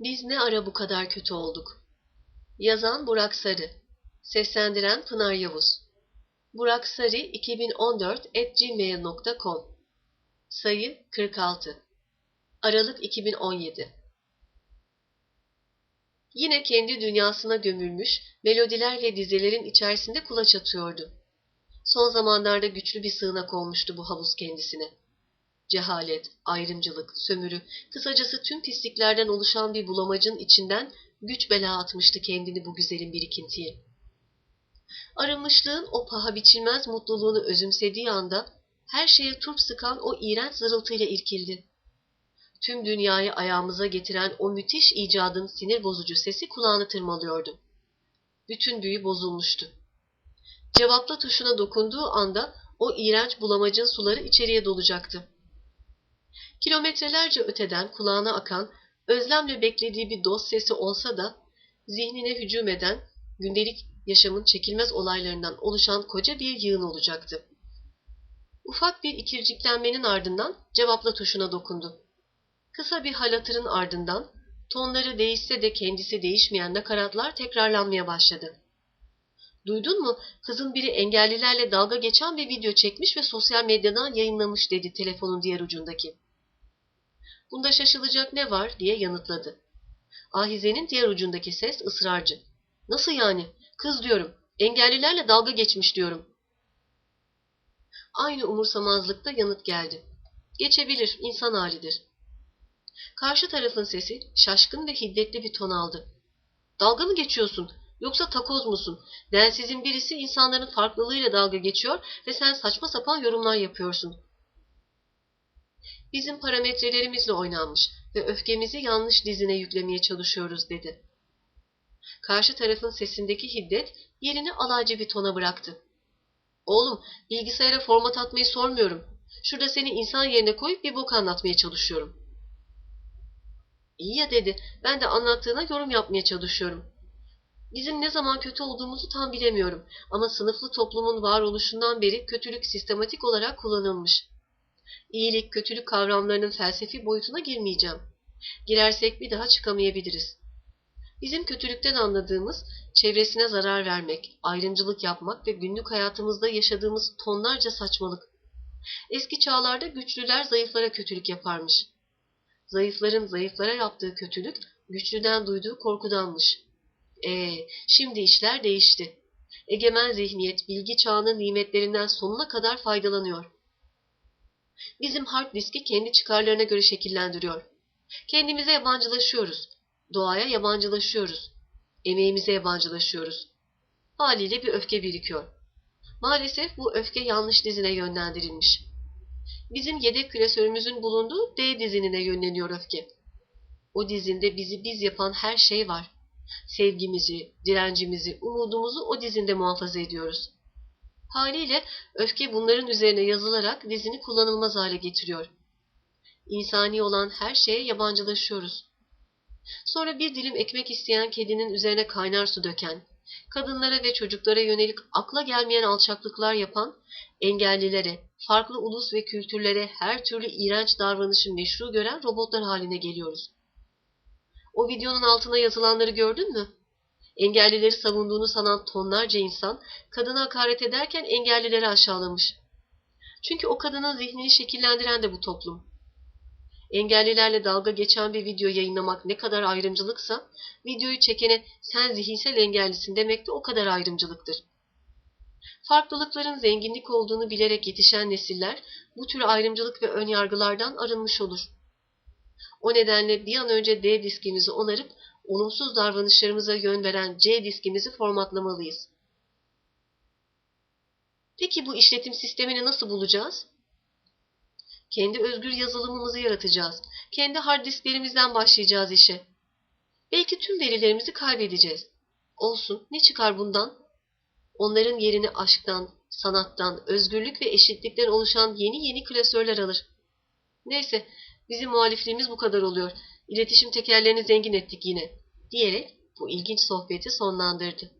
Biz ne ara bu kadar kötü olduk? Yazan Burak Sarı Seslendiren Pınar Yavuz Burak Sarı 2014 at gmail.com Sayı 46 Aralık 2017 Yine kendi dünyasına gömülmüş, melodiler ve dizelerin içerisinde kulaç atıyordu. Son zamanlarda güçlü bir sığınak olmuştu bu havuz kendisine. Cehalet, ayrımcılık, sömürü, kısacası tüm pisliklerden oluşan bir bulamacın içinden güç bela atmıştı kendini bu güzelin birikintiye. Arınmışlığın o paha biçilmez mutluluğunu özümsediği anda her şeye turp sıkan o iğrenç zırıltıyla irkildi. Tüm dünyayı ayağımıza getiren o müthiş icadın sinir bozucu sesi kulağını tırmalıyordu. Bütün büyü bozulmuştu. Cevapla tuşuna dokunduğu anda o iğrenç bulamacın suları içeriye dolacaktı. Kilometrelerce öteden kulağına akan, özlemle beklediği bir dost sesi olsa da zihnine hücum eden, gündelik yaşamın çekilmez olaylarından oluşan koca bir yığın olacaktı. Ufak bir ikirciklenmenin ardından cevapla tuşuna dokundu. Kısa bir halatırın ardından tonları değişse de kendisi değişmeyen nakaratlar tekrarlanmaya başladı. Duydun mu? Kızın biri engellilerle dalga geçen bir video çekmiş ve sosyal medyadan yayınlamış dedi telefonun diğer ucundaki. Bunda şaşılacak ne var diye yanıtladı. Ahize'nin diğer ucundaki ses ısrarcı. Nasıl yani? Kız diyorum. Engellilerle dalga geçmiş diyorum. Aynı umursamazlıkta yanıt geldi. Geçebilir, insan halidir. Karşı tarafın sesi şaşkın ve hiddetli bir ton aldı. Dalga mı geçiyorsun? Yoksa takoz musun? Densizin birisi insanların farklılığıyla dalga geçiyor ve sen saçma sapan yorumlar yapıyorsun. Bizim parametrelerimizle oynanmış ve öfkemizi yanlış dizine yüklemeye çalışıyoruz dedi. Karşı tarafın sesindeki hiddet yerini alaycı bir tona bıraktı. Oğlum bilgisayara format atmayı sormuyorum. Şurada seni insan yerine koyup bir bok anlatmaya çalışıyorum. İyi ya dedi. Ben de anlattığına yorum yapmaya çalışıyorum. Bizim ne zaman kötü olduğumuzu tam bilemiyorum ama sınıflı toplumun varoluşundan beri kötülük sistematik olarak kullanılmış. İyilik, kötülük kavramlarının felsefi boyutuna girmeyeceğim. Girersek bir daha çıkamayabiliriz. Bizim kötülükten anladığımız çevresine zarar vermek, ayrımcılık yapmak ve günlük hayatımızda yaşadığımız tonlarca saçmalık. Eski çağlarda güçlüler zayıflara kötülük yaparmış. Zayıfların zayıflara yaptığı kötülük güçlüden duyduğu korkudanmış. Ee, şimdi işler değişti. Egemen zihniyet bilgi çağının nimetlerinden sonuna kadar faydalanıyor. Bizim hard diski kendi çıkarlarına göre şekillendiriyor. Kendimize yabancılaşıyoruz. Doğaya yabancılaşıyoruz. Emeğimize yabancılaşıyoruz. Haliyle bir öfke birikiyor. Maalesef bu öfke yanlış dizine yönlendirilmiş. Bizim yedek klasörümüzün bulunduğu D dizinine yönleniyor öfke. O dizinde bizi biz yapan her şey var. Sevgimizi, direncimizi, umudumuzu o dizinde muhafaza ediyoruz. Haliyle öfke bunların üzerine yazılarak dizini kullanılmaz hale getiriyor. İnsani olan her şeye yabancılaşıyoruz. Sonra bir dilim ekmek isteyen kedinin üzerine kaynar su döken, kadınlara ve çocuklara yönelik akla gelmeyen alçaklıklar yapan, engellilere, farklı ulus ve kültürlere her türlü iğrenç davranışı meşru gören robotlar haline geliyoruz. O videonun altına yazılanları gördün mü? Engellileri savunduğunu sanan tonlarca insan, kadına hakaret ederken engellileri aşağılamış. Çünkü o kadının zihnini şekillendiren de bu toplum. Engellilerle dalga geçen bir video yayınlamak ne kadar ayrımcılıksa, videoyu çekene sen zihinsel engellisin demek de o kadar ayrımcılıktır. Farklılıkların zenginlik olduğunu bilerek yetişen nesiller bu tür ayrımcılık ve önyargılardan arınmış olur. O nedenle bir an önce D diskimizi onarıp olumsuz davranışlarımıza yön veren C diskimizi formatlamalıyız. Peki bu işletim sistemini nasıl bulacağız? Kendi özgür yazılımımızı yaratacağız. Kendi hard disklerimizden başlayacağız işe. Belki tüm verilerimizi kaybedeceğiz. Olsun, ne çıkar bundan? Onların yerini aşktan, sanattan, özgürlük ve eşitlikten oluşan yeni yeni klasörler alır. Neyse, bizim muhalifliğimiz bu kadar oluyor. İletişim tekerlerini zengin ettik yine, diyerek bu ilginç sohbeti sonlandırdı.